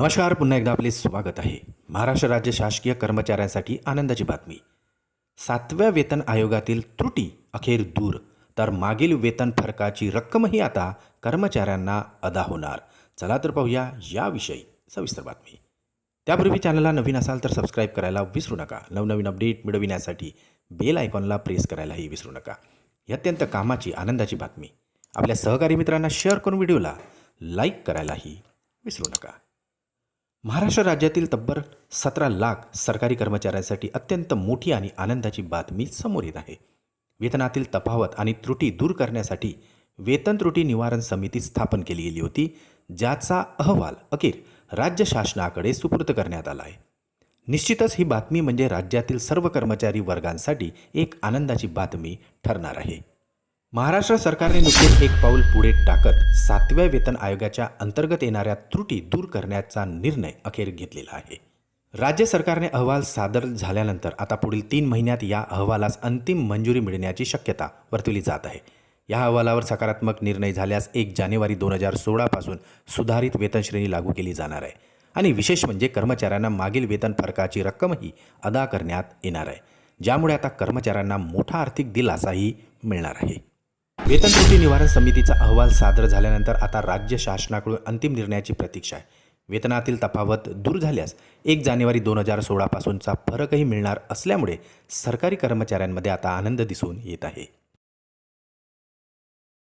नमस्कार पुन्हा एकदा आपले स्वागत आहे. महाराष्ट्र राज्य शासकीय कर्मचाऱ्यांसाठी आनंदाची बातमी. सातव्या वेतन आयोगातील त्रुटी अखेर दूर तर मागील वेतन फरकाची रक्कमही आता कर्मचाऱ्यांना अदा होणार. चला तर पाहूया याविषयी सविस्तर बातमी. त्यापूर्वी चॅनलला नवीन असाल तर सबस्क्राईब करायला विसरू नका. नवनवीन अपडेट मिळविण्यासाठी बेल आयकॉनला प्रेस करायलाही विसरू नका. ही अत्यंत कामाची आनंदाची बातमी. आपल्या सहकारी मित्रांना शेअर करून व्हिडिओला लाईक करायलाही विसरू नका. महाराष्ट्र राज्यातील तब्बल सतरा लाख सरकारी कर्मचाऱ्यांसाठी अत्यंत मोठी आणि आनंदाची बातमी समोर येत आहे. वेतनातील तफावत आणि त्रुटी दूर करण्यासाठी वेतन त्रुटी निवारण समिती स्थापन केली गेली होती ज्याचा अहवाल अखेर राज्य शासनाकडे सुपूर्द करण्यात आला आहे. निश्चितच ही बातमी म्हणजे राज्यातील सर्व कर्मचारी वर्गांसाठी एक आनंदाची बातमी ठरणार आहे. महाराष्ट्र सरकारने नुकतेच एक पाऊल पुढे टाकत सातव्या वेतन आयोगाच्या अंतर्गत येणाऱ्या त्रुटी दूर करण्याचा निर्णय अखेर घेतलेला आहे. राज्य सरकारने अहवाल सादर झाल्यानंतर आता पुढील तीन महिन्यात या अहवालास अंतिम मंजुरी मिळण्याची शक्यता वर्तवली जात आहे. या अहवालावर सकारात्मक निर्णय झाल्यास एक जानेवारी दोन हजार सोळापासून सुधारित वेतनश्रेणी लागू केली जाणार आहे आणि विशेष म्हणजे कर्मचाऱ्यांना मागील वेतन फरकाची रक्कमही अदा करण्यात येणार आहे. ज्यामुळे आता कर्मचाऱ्यांना मोठा आर्थिक दिलासाही मिळणार आहे. वेतन त्रुटी निवारण समितीचा अहवाल सादर झाल्यानंतर आता राज्य शासनाकडून अंतिम निर्णयाची प्रतीक्षा आहे. वेतनातील तफावत दूर झाल्यास एक जानेवारी दोन हजार सोळापासूनचा फरकही मिळणार असल्यामुळे सरकारी कर्मचाऱ्यांमध्ये आता आनंद दिसून येत आहे.